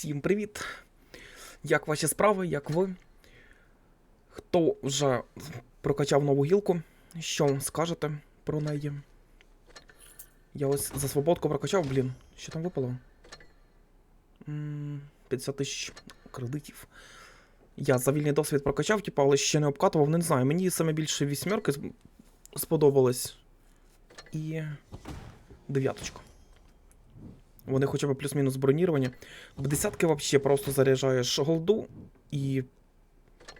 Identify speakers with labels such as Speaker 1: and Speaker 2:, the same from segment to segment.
Speaker 1: Всім привіт! Як ваші справи, як ви? Хто вже прокачав нову гілку? Що скажете про неї? Я ось за свободку прокачав, блін. Що там випало? 50 тисяч кредитів. Я за вільний досвід прокачав, типу, але ще не обкатував, не знаю. Мені саме більше вісьмерки сподобалось. І дев'яточка. Вони хоча б плюс-мінус броніровані. В десятки вообще просто заряджаєш голду і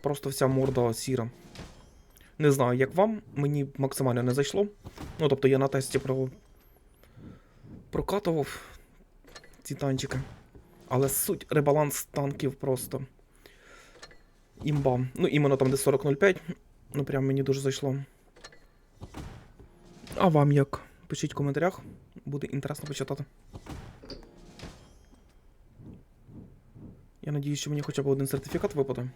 Speaker 1: просто вся морда сіра. Не знаю, як вам, мені максимально не зайшло. Ну, тобто я на тесті про... прокатував ці танчики. Але суть ребаланс танків просто. Імба. Ну, іменно там, де 40.05. Ну, прям мені дуже зайшло. А вам як? Пишіть в коментарях. Буде інтересно почитати. Я надію, що мені хоча б один сертифікат випаде.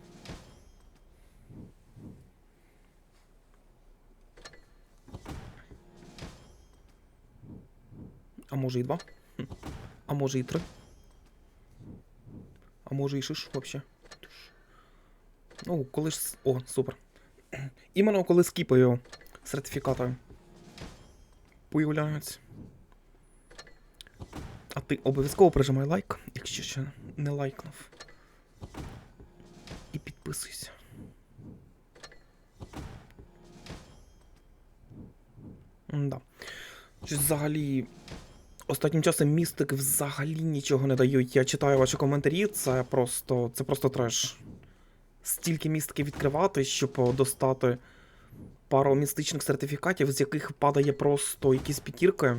Speaker 1: А може і два? А може і три? А може і шиш вообще? Ну, коли ж. О, супер. Іменно коли скіпаю сертифікати появляються. А ти обов'язково прижимай лайк, якщо ще не лайкнув. Підписуйся. Да. Взагалі. Останнім часом містики взагалі нічого не дають. Я читаю ваші коментарі, це просто. це просто треш. Стільки містиків відкривати, щоб достати пару містичних сертифікатів, з яких падає просто якісь п'ятірки.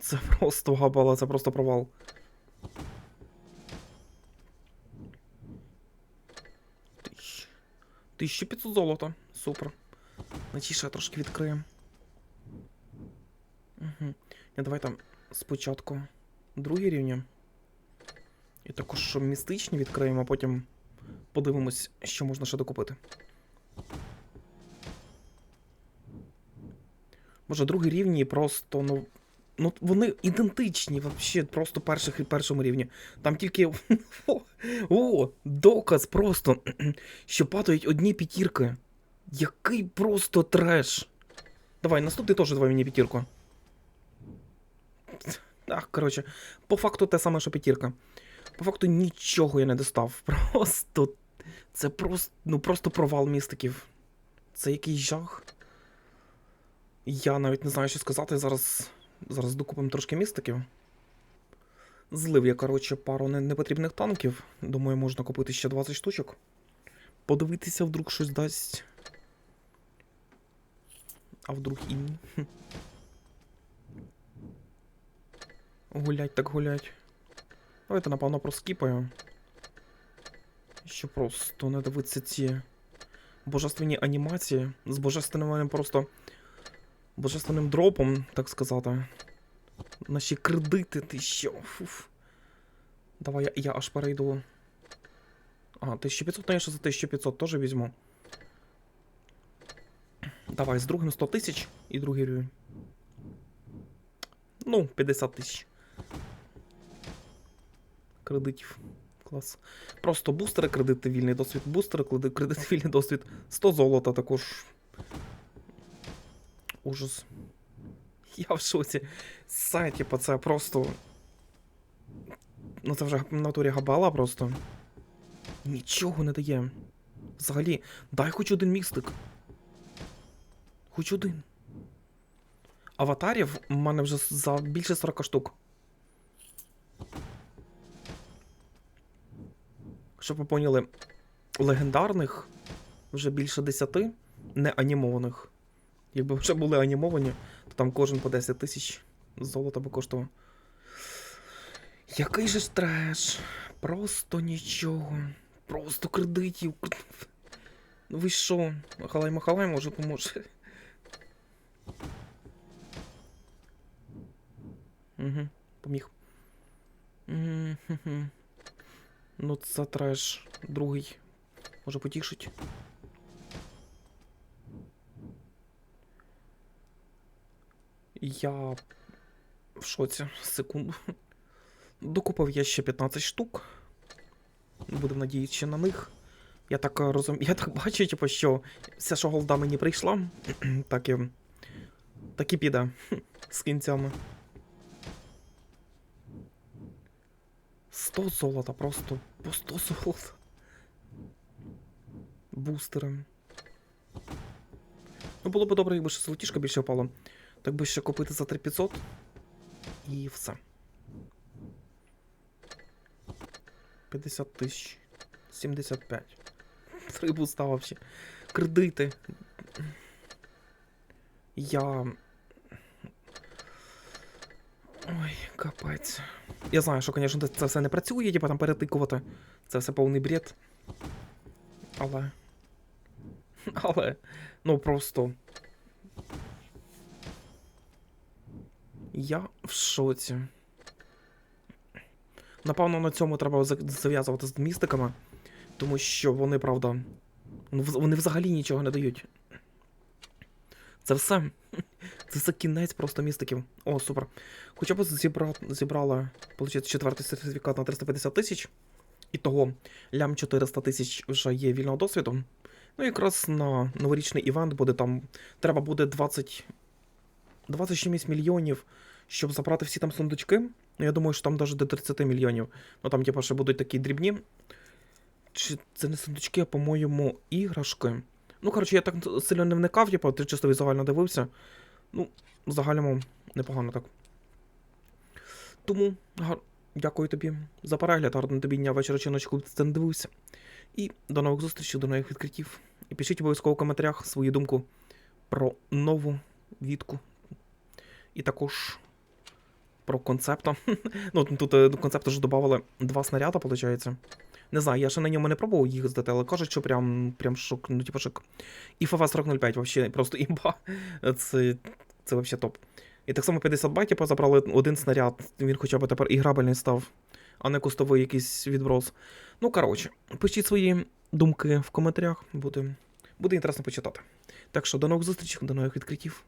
Speaker 1: Це просто габала, це просто провал. 1500 золота. Супер. Ще трошки відкриємо. Угу. Я давай там спочатку другі рівні. І також містичні відкриємо, а потім подивимось, що можна ще докупити. Може, другі рівні просто, ну. Ну, вони ідентичні, вообще, просто перших і першому рівні. Там тільки. О, о, доказ просто, що падають одні п'ятірки. Який просто треш. Давай, наступний теж давай мені п'ятірку. Ах, коротше, по факту те саме, що п'ятірка. По факту нічого я не достав. Просто. Це просто. Ну просто провал містиків. Це якийсь жах. Я навіть не знаю, що сказати. Зараз. Зараз докупимо трошки містиків. Злив я, коротше, пару непотрібних танків. Думаю, можна купити ще 20 штучок. Подивитися, вдруг щось дасть. А вдруг і ні. Гулять так гулять. Давайте, напевно, проскіпаю. Що просто не дивитися ці божественні анімації з божественним просто. Божественним дропом, так сказати. Наші кредити, ти що? Фуф. Давай я, я аж перейду. Ага, 1500, ну я ще за 1500 теж візьму. Давай, з другим 100 тисяч і другий рівень. Ну, 50 тисяч. Кредитів. Клас. Просто бустери, кредити, вільний досвід, бустери, кредит, кредит, вільний досвід. 100 золота також. Ужас. Я в шоці. Сайт, типа, це просто. Ну це вже в натурі габала просто. Нічого не дає. Взагалі, дай хоч один містик. Хоч один. Аватарів в мене вже за більше 40 штук. Щоб ви поняли, легендарних вже більше 10, не анімованих. Якби вже були анімовані, то там кожен по 10 тисяч золота би коштував. Який же ж? Просто нічого. Просто кредитів. Ну ви що? Махалай Махалай може поможе. Угу, поміг. Ну, це треш. Другий. Може потішить. Я в шоці. Секунду. Докупив я ще 15 штук. Будемо надіятися на них. Я так розумію, я так бачу, типу, що все, що голда мені прийшла, так і, так і піде з кінцями. 100 золота, просто по 100 золота. Бустери. Ну, було б добре, якби ще золотішка більше впало. Так би ще купити за 3500. І все. 50 тисяч. 75. Три буста вообще. Кредити. Я. Ой, капець. Я знаю, що, звісно, це все не працює, типа там перетикувати. Це все повний бред. Але. Але. Ну просто. Я в шоці. Напевно, на цьому треба зав'язувати з містиками, тому що вони, правда, ну, вони взагалі нічого не дають. Це все. Це все кінець просто містиків. О, супер. Хоча б зібра... зібрала, виходить, четвертий сертифікат на 350 тисяч. І того лям 400 тисяч вже є вільного досвіду. Ну, якраз на новорічний івент буде там. Треба буде 20. 20 чимось мільйонів, щоб забрати всі там сундучки. Ну, я думаю, що там навіть до 30 мільйонів. Ну там, типа, ще будуть такі дрібні. Чи це не сундучки, а, по-моєму, іграшки. Ну, коротше, я так сильно не вникав, типу, ти чисто візуально дивився. Ну, в загальному непогано так. Тому гар... дякую тобі за перегляд, гарного тобі дня вечора чи ночі, коли ти це не дивився. І до нових зустрічей, до нових відкриттів. І пишіть обов'язково в коментарях свою думку про нову вітку. І також про концепта. ну, тут е, до концепту вже додавали два снаряда, виходить. Не знаю, я ще на ньому не пробував їздити, але кажуть, що прям, прям шок, ну, типу шик. І FF 4005 вообще просто імба. Це, це вообще топ. І так само 50 байтів позабрали один снаряд, він хоча б тепер і грабельний став, а не кустовий якийсь відброс. Ну, коротше, пишіть свої думки в коментарях, буде, буде інтересно почитати. Так що до нових зустрічей, до нових відкриттів.